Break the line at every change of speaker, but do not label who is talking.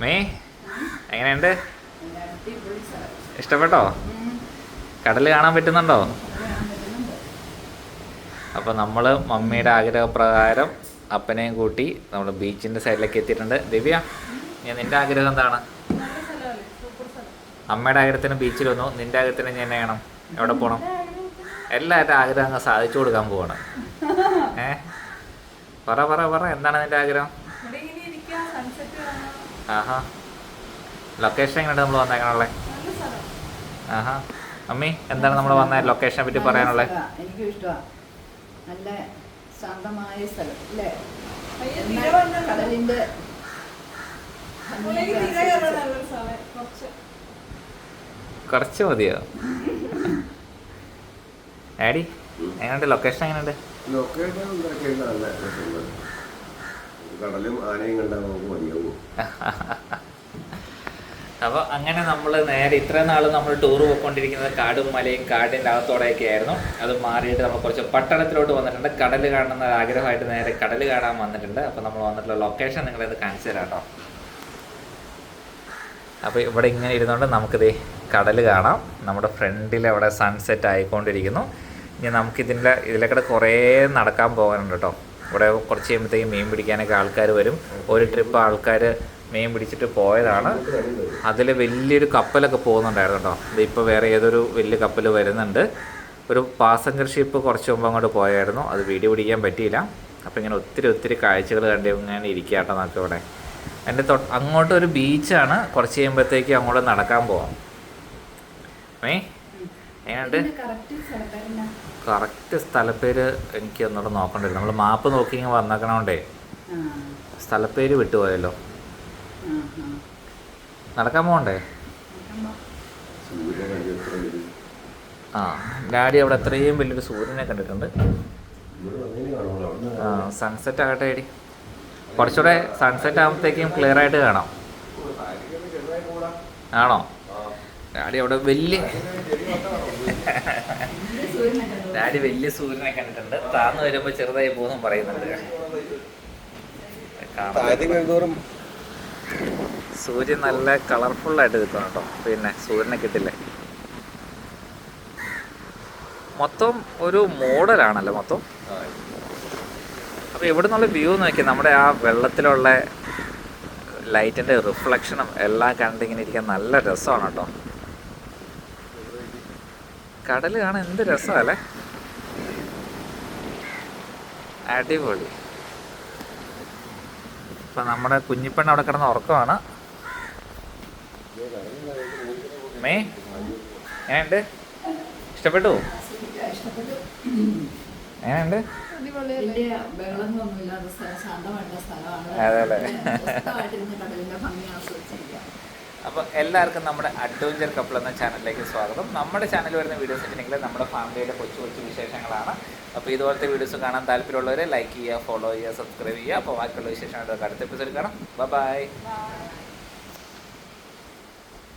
May എങ്ങനെയുണ്ട്? ഇഷ്ടപ്പെട്ടോ? കടൽ കാണാൻ പറ്റുന്നുണ്ടോ? അപ്പോൾ നമ്മൾ മമ്മിയുടെ ആഗ്രഹപ്രകാരം അപ്പനെയും കൂട്ടി നമ്മൾ ബീച്ചിന്റെ സൈഡിലേക്ക് എത്തിയിട്ടുണ്ട്. ദിവ്യ ഞാൻ നിന്റെ ആഗ്രഹം എന്താണ്? അമ്മയുടെ ആഗ്രഹത്തിന് ബീച്ചിൽ വന്നു. നിന്റെ ആഗ്രഹത്തിന് ഞാൻ ചെയ്യണം എവിടെ പോണം? എല്ലാവരുടെ ആഗ്രഹം അങ്ങ് സാധിച്ചു കൊടുക്കാൻ പോവാണ്. ഏ? പറ പറ പറ. എന്താണ് നിന്റെ ആഗ്രഹം? ആഹാ. ലൊക്കേഷൻ എങ്ങനെയാണ് നമ്മൾ വന്നേക്കാനുള്ളത് ആഹാ. അമ്മി എന്താണ് നമ്മൾ വന്ന ലൊക്കേഷനെ പറ്റി പറയാനുള്ളത്
എനിക്ക് ഇഷ്ടമാണ് നല്ല ശാന്തമായ സ്ഥലം അല്ലേ? കടലിന്റെ
കുറച്ച്.
കുറച്ച് മതിയോ? ആടി എങ്ങനെയുണ്ട്? ലൊക്കേഷൻ എങ്ങനെയുണ്ട്?
ലൊക്കേഷൻ. കടലും ആനയും കണ്ടാൽ നമുക്ക്
അപ്പോൾ അങ്ങനെ നമ്മൾ നേരെ ഇത്രയും നാൾ നമ്മൾ ടൂർ പോയിക്കൊണ്ടിരിക്കുന്നത് കാടും മലയും കാടിന്റെ അകത്തോടെയൊക്കെ ആയിരുന്നു. അത് മാറിയിട്ട് നമ്മൾ കുറച്ച് പട്ടണത്തിലോട്ട് വന്നിട്ടുണ്ട്. കടൽ കാണുന്ന ആഗ്രഹമായിട്ട് നേരെ കടൽ കാണാൻ വന്നിട്ടുണ്ട്. അപ്പോൾ നമ്മൾ വന്നിട്ടുള്ള ലൊക്കേഷൻ നിങ്ങളിത് കാണിച്ചു തരാം കേട്ടോ. അപ്പോൾ ഇവിടെ ഇങ്ങനെ ഇരുന്നുകൊണ്ട് നമുക്കിത് കടൽ കാണാം. നമ്മുടെ ഫ്രണ്ടിൽ അവിടെ സൺസെറ്റ് ആയിക്കൊണ്ടിരിക്കുന്നു. ഇനി നമുക്കിതിന്റെ ഇതിലേക്കൂടെ കുറേ നടക്കാൻ പോകാനുണ്ട് കേട്ടോ. ഇവിടെ കുറച്ച് കഴിയുമ്പോഴത്തേക്കും മീൻ പിടിക്കാനൊക്കെ ആൾക്കാർ വരും. ഒരു ട്രിപ്പ് ആൾക്കാർ മീൻ പിടിച്ചിട്ട് പോയതാണ്. അതിൽ വലിയൊരു കപ്പലൊക്കെ പോകുന്നുണ്ടായിരുന്നു കേട്ടോ. ഇതിപ്പോൾ വേറെ ഏതൊരു വലിയ കപ്പൽ വരുന്നുണ്ട്. ഒരു പാസഞ്ചർ ഷിപ്പ് കുറച്ച് മുമ്പ് അങ്ങോട്ട് പോയായിരുന്നു. അത് വീഡിയോ പിടിക്കാൻ പറ്റിയില്ല. അപ്പോൾ ഇങ്ങനെ ഒത്തിരി ഒത്തിരി കാഴ്ചകൾ കണ്ട് ഇങ്ങനെ ഇരിക്കുക കേട്ടോ നമുക്ക് ഇവിടെ. എന്റെ തൊട്ട് അങ്ങോട്ട് ഒരു ബീച്ചാണ് കുറച്ച് കഴിയുമ്പോഴത്തേക്ക് അങ്ങോട്ട് നടക്കാൻ പോവാം. ഏ? എങ്ങനെയുണ്ട്? കറക്റ്റ് സ്ഥലപ്പേര് എനിക്ക് ഒന്നുകൂടെ നോക്കണ്ടേ നമ്മൾ മാപ്പ് നോക്കി ഇങ്ങനെ വന്നേക്കണോണ്ടേ സ്ഥലപ്പേര് വിട്ടുപോയല്ലോ. നടക്കാൻ പോകണ്ടേ ആ ഡാഡി അവിടെ അത്രയും വലിയൊരു സൂര്യനെ കണ്ടിട്ടുണ്ട്. ആ സൺസെറ്റ് ആകട്ടെ ഡാഡി. കുറച്ചുകൂടെ സൺസെറ്റ് ആകുമ്പോഴത്തേക്കും ക്ലിയർ ആയിട്ട് കാണാം. ആണോ? ഡാഡി അവിടെ വലിയ ഡാഡി വലിയ സൂര്യനെ കണ്ടിട്ടുണ്ട്. താന്ന് വരുമ്പോൾ ചെറുതായി പോകുന്നു പറയുന്നുണ്ട്. സൂര്യൻ നല്ല കളർഫുൾ ആയിട്ട് കിട്ടും കേട്ടോ. പിന്നെ സൂര്യനെ കിട്ടില്ലേ. മൊത്തം ഒരു മോഡലാണല്ലോ മൊത്തം. അപ്പോൾ ഇവിടെ നിന്നുള്ള വ്യൂ നോക്കി. നമ്മുടെ ആ വെള്ളത്തിലുള്ള ലൈറ്റിന്റെ റിഫ്ലക്ഷനും എല്ലാം കണ്ടിങ്ങനെ ഇരിക്കാൻ നല്ല രസമാണ് കേട്ടോ. കടൽ കാണാൻ എന്ത് രസമല്ലേ? അടിപൊളി. ഇപ്പം നമ്മുടെ കുഞ്ഞിപ്പെണ്ണ് അവിടെ കിടന്ന ഉറക്കമാണ്. മേ എങ്ങനെയുണ്ട്? ഇഷ്ടപ്പെട്ടു. എങ്ങനെയുണ്ട്? അതെ അല്ലേ? അപ്പോൾ എല്ലാവർക്കും നമ്മുടെ അഡ്വഞ്ചർ കപ്പിൾ എന്ന ചാനലിലേക്ക് സ്വാഗതം. നമ്മുടെ ചാനൽ വരുന്ന വീഡിയോസ് വെച്ചിട്ടുണ്ടെങ്കിൽ നമ്മുടെ ഫാമിലിയുടെ കൊച്ചു കൊച്ചു വിശേഷങ്ങളാണ്. അപ്പോൾ ഇതുപോലത്തെ വീഡിയോസ് കാണാൻ താല്പര്യമുള്ളവർ ലൈക്ക് ചെയ്യുക ഫോളോ ചെയ്യുക സബ്സ്ക്രൈബ് ചെയ്യുക. അപ്പോൾ ബാക്കിയുള്ള വിശേഷങ്ങളുടെ അടുത്ത എപ്പിസോഡ് കാണാം. ബൈ.